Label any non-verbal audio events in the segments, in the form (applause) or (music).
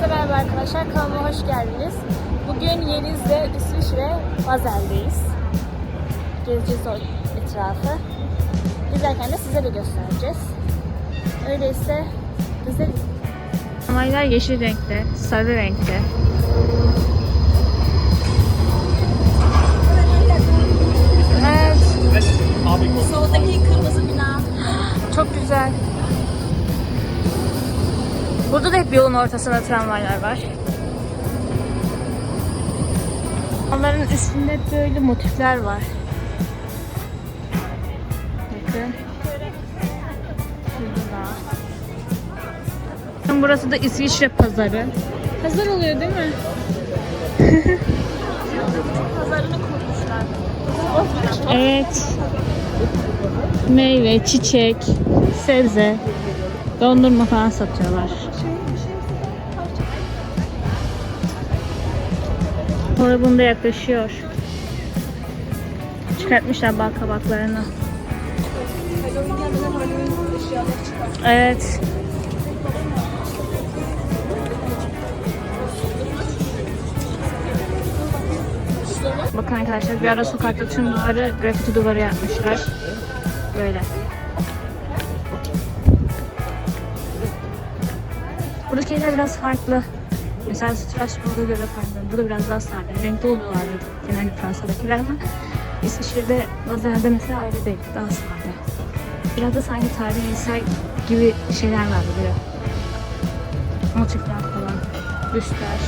Herkese merhaba arkadaşlar. Kanalıma hoş geldiniz. Bugün Yeliz'de İsviçre Basel'deyiz. Gezeceğiz o etrafı. Gezerken de size de göstereceğiz. Öyleyse gezelim. Amaylar yeşil renkte, sarı renkte. Evet. Soldaki kırmızı bina. Çok güzel. Burada da hep yolun ortasında tramvaylar var. Onların üstünde böyle motifler var. Bakın. Şurada Burası da İsviçre pazarı. Pazar oluyor değil mi? Pazarını kurmuşlar. (laughs) Evet. Meyve, çiçek, sebze, dondurma falan satıyorlar. Bunda yaklaşıyor. Çıkartmışlar bal kabaklarını. Evet. Bakın arkadaşlar bir ara sokakta tüm duvarı grafiti duvarı yapmışlar. Böyle. Buradaki evler biraz farklı. Mesela Strasbourg'a göre farklı. Burada biraz daha sade. Renkli oluyorlar genelde Fransa'dakiler ama İsviçre'de Bazel'de mesela öyle değil. Daha sade. Biraz da sanki tarihi eser gibi şeyler var böyle. Motifler falan. Büstler.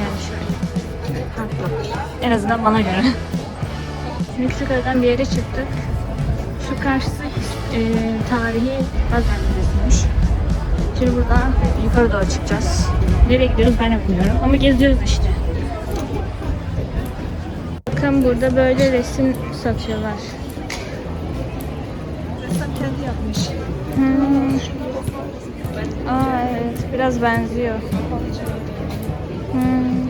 Yani şöyle. Farklı. En azından bana göre. (laughs) Şimdi bir yere çıktık. Şu karşısı e, tarihi Bazel Müzesi'ymiş. Şimdi buradan yukarı doğru çıkacağız. Nereye gidiyoruz ben bilmiyorum ama geziyoruz işte. Bakın burada böyle resim satıyorlar. Ressam kendi yapmış. Hmm. Aa evet biraz benziyor. Hmm.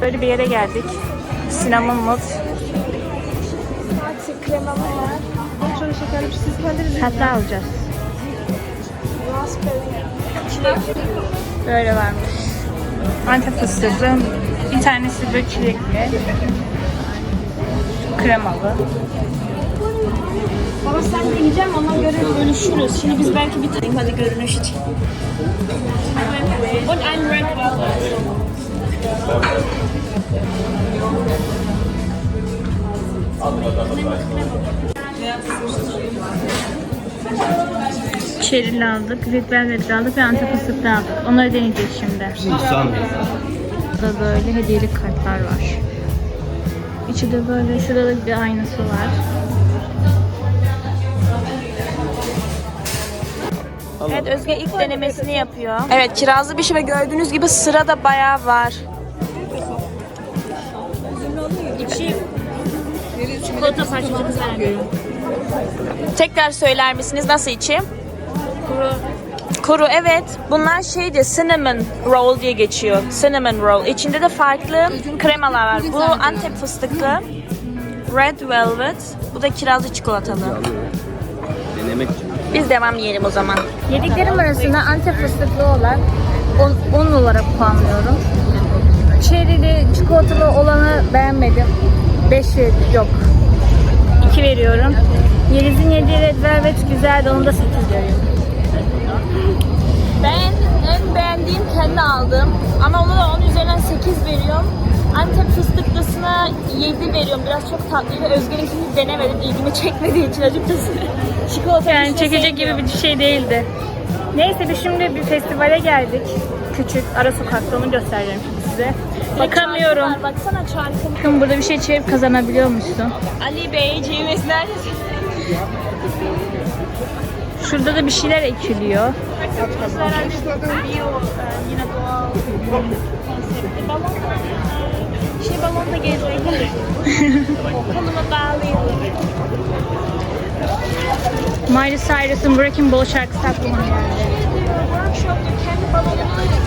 Böyle bir yere geldik. Cinnamon Mut. Fatih kremalı var. Hatta alacağız. Böyle varmış. Antep fıstıklı. Bir tanesi böyle çilekli. Kremalı. Baba sen deneyeceğim ona göre bölüşürüz. Şimdi biz belki bir tane hadi görünüş için. Und ein Red Velvet. Çerili aldık, Red Velvet aldık ve Antep fıstıklı aldık. Onları deneyeceğiz şimdi. Burada böyle hediyelik kartlar var. İçi de böyle, şurada da bir aynası var. Evet Özge ilk denemesini yapıyor. Evet kirazlı bir şey ve gördüğünüz gibi sıra da bayağı var. İçi çikolata vermiyor. Tekrar söyler misiniz nasıl içeyim? Kuru Kuru evet. Bunlar şeydi cinnamon roll diye geçiyor. Cinnamon roll. İçinde de farklı kremalar var. Bu Antep fıstıklı. Red velvet. Bu da kirazlı çikolatalı. Denemek için. Biz devam yiyelim o zaman. Yediklerim arasında Antep fıstıklı olan 10 olarak puanlıyorum. Çerili çikolatalı olanı beğenmedim. 5 yok. 2 veriyorum. Yeliz'in yediği Red Velvet güzeldi. Onu da 8 veriyorum. Ben en beğendiğim kendi aldım. Ama ona da 10 üzerinden 8 veriyorum. Antep fıstıklısına 7 veriyorum. Biraz çok tatlıydı. Özge'ninkini denemedim. İlgimi çekmediği için açıkçası. (laughs) Çikolata Yani çekecek gibi bir şey değildi. Neyse biz şimdi bir festivale geldik. Küçük ara sokakta onu göstereceğim şimdi size. Bak, Bakamıyorum. çarkı var. Baksana çarkı. Bakın burada bir şey çevirip kazanabiliyormuşsun. Ali Bey, Ceviz neredesin? Şurada da bir şeyler ekiliyor. Biz herhalde bio, yine doğal konseptli balonla e, şey balonla gezmekler. Koluma bağlayayım. Miley Cyrus'ın Breaking Ball şarkısı aklıma geldi. Workshop kendi balonunu.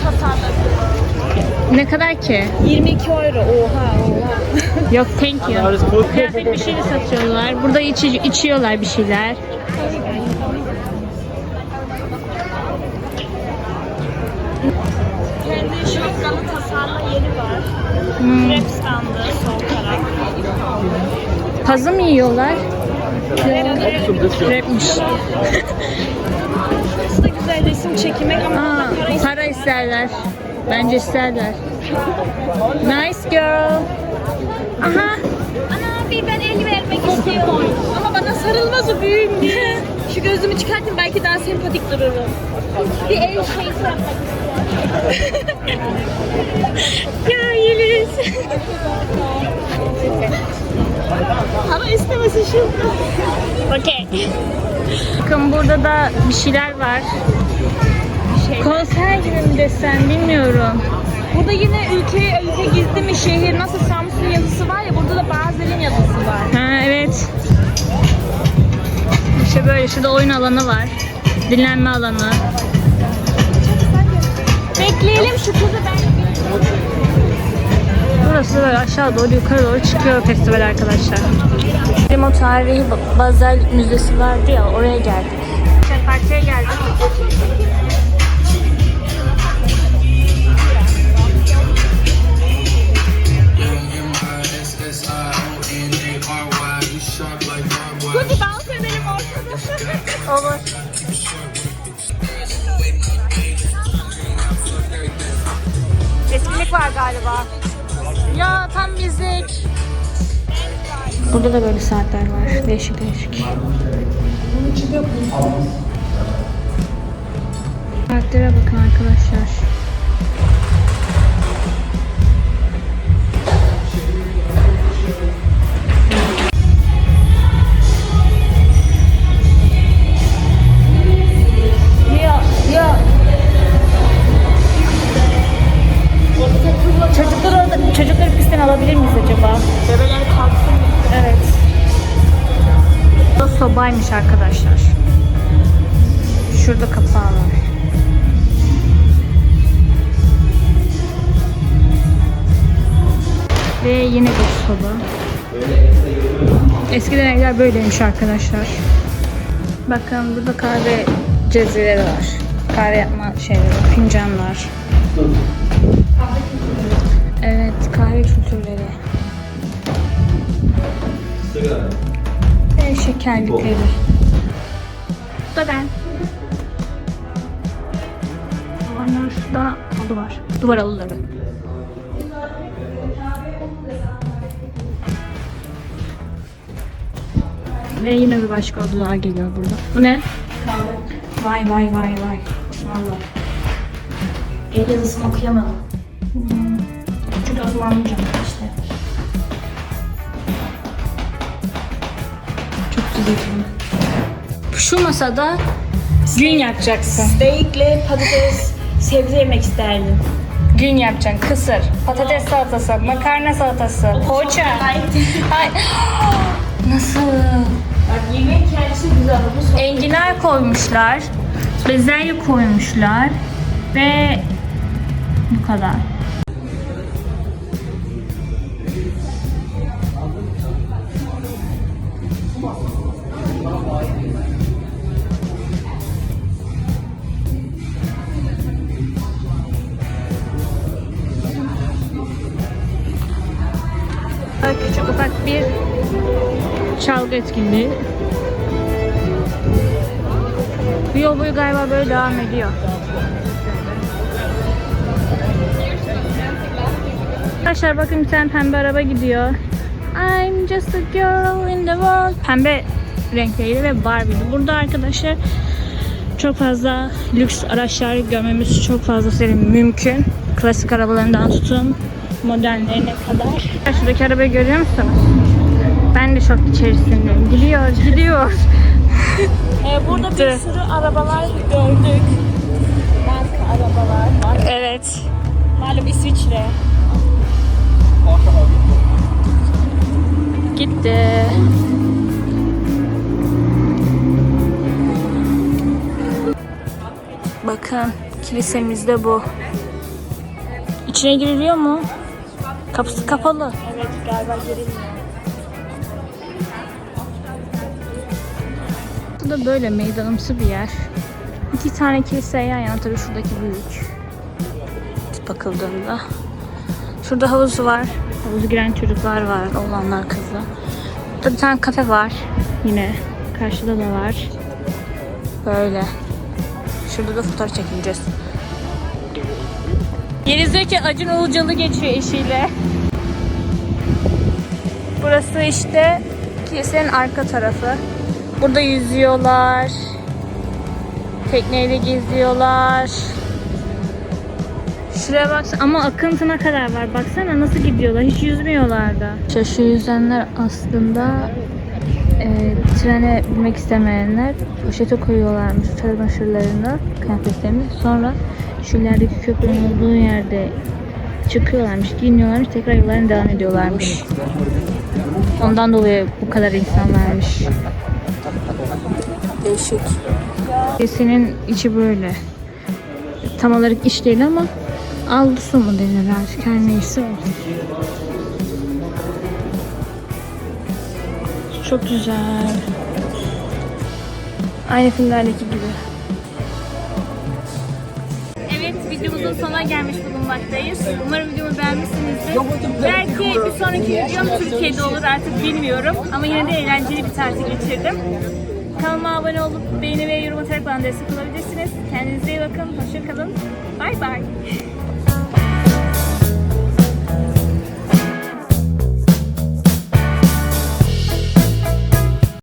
Ne kadar ki? 22 euro. Oha oha. Yok thank you. Kıyafet bir şey satıyorlar. Burada içi, içiyorlar bir şeyler. Kendi şapkalı tasarlı yeri var. Hmm. Krep standı sol taraf. Pazı mı yiyorlar? Krepmiş. (laughs) Güzel resim çekmek ama Aa, para istiyor. para isterler. Bence isterler. Nice girl. Aha. Ana bir ben el vermek istiyorum. Ama bana sarılmaz o büyüğüm diye. Şu gözümü çıkartayım belki daha sempatik dururum. Bir el şeysi yapmak (laughs) Ya Yeliz. Para istemesin şu. Okey. Bakın burada da bir şeyler var. Şey. Konser gibi mi desem bilmiyorum. Burada yine ülke ülke gizli mi şehir nasıl Samsun yazısı var ya burada da Bazel'in yazısı var. Ha evet. İşte böyle şurada oyun alanı var. Dinlenme alanı. Bekleyelim şu kızı ben. Burası böyle aşağı doğru yukarı doğru çıkıyor festival arkadaşlar. Bizim o tarihi Ba- Bazel Müzesi vardı ya oraya geldik. Partiye geldik. Hadi dans edelim ortada. Olur. Etkinlik var galiba. Ya tam bizlik. Burada da böyle saatler var. Değişik değişik. Saatlere bakın arkadaşlar. Soba. Eskiden evler böyleymiş arkadaşlar. Bakın burada kahve cezileri var. Kahve yapma şeyleri, fincanlar. Evet, kahve kültürleri. Ve şekerlikleri. Bu da ben. Onlar şurada halı var. Duvar halıları. Ve yine bir başka odalar geliyor burada. Bu ne? Vay vay vay vay. Valla. El yazısını okuyamadım. Çünkü Osmanlıca işte. Çok güzel. Şu masada gün yapacaksın. Steakle patates sebze yemek isterdim. Gün yapacaksın. Kısır, patates salatası, makarna salatası, poğaça. Ay. (gasps) Nasıl? Yemek kendisi güzel. Son. Enginar koymuşlar. Bezelye koymuşlar. Ve bu kadar. Küçük ufak bir çalgı etkinliği. Yol boyu galiba böyle devam ediyor. Arkadaşlar bakın bir tane pembe araba gidiyor. I'm just a girl in the world. Pembe renkliydi ve Barbie'di. Burada arkadaşlar çok fazla lüks araçlar görmemiz çok fazla serin mümkün. Klasik arabalarından tutun modernlerine kadar. Şuradaki arabayı görüyor musunuz? Ben de şok içerisindeyim. Gidiyor, gidiyor. (laughs) Ee, burada bir sürü arabalar gördük. Marka arabalar var. Evet. Malum İsviçre. Gitti. Bakın kilisemiz de bu. İçine giriliyor mu? Kapısı kapalı. Evet galiba girilmiyor. Bu da böyle meydanımsı bir yer. İki tane kilise yan yana tabii şuradaki büyük. Bakıldığında. Şurada havuzu var. Havuzu giren çocuklar var. Oğlanlar kızlar. Burada bir tane kafe var. Yine. Karşıda da var. Böyle. Şurada da fotoğraf çekileceğiz. Yenizdeki Acun Ilıcalı geçiyor eşiyle. Burası işte kilisenin arka tarafı. Burada yüzüyorlar. Tekneyle geziyorlar. Şuraya baksana ama akıntına kadar var. Baksana nasıl gidiyorlar. Hiç yüzmüyorlar da. İşte şu yüzenler aslında e, trene binmek istemeyenler poşete koyuyorlarmış çamaşırlarını, kıyafetlerini. Sonra şu ilerideki köprünün olduğu yerde çıkıyorlarmış, giyiniyorlarmış, tekrar yollarına devam ediyorlarmış. Ondan dolayı bu kadar insan varmış. Değişik. Senin içi böyle. Tam olarak iç değil ama aldısı mı denir artık her neyse o. Çok güzel. Aynı filmlerdeki gibi. Evet videomuzun sonuna gelmiş bulunmaktayız. Umarım videomu beğenmişsinizdir. Belki bir sonraki videom Türkiye'de olur artık bilmiyorum. Ama yine de eğlenceli bir tatil geçirdim. Kanalıma abone olup beğeni ve yorum atarak bana destek olabilirsiniz. Kendinize iyi bakın. Hoşçakalın. Bay bay.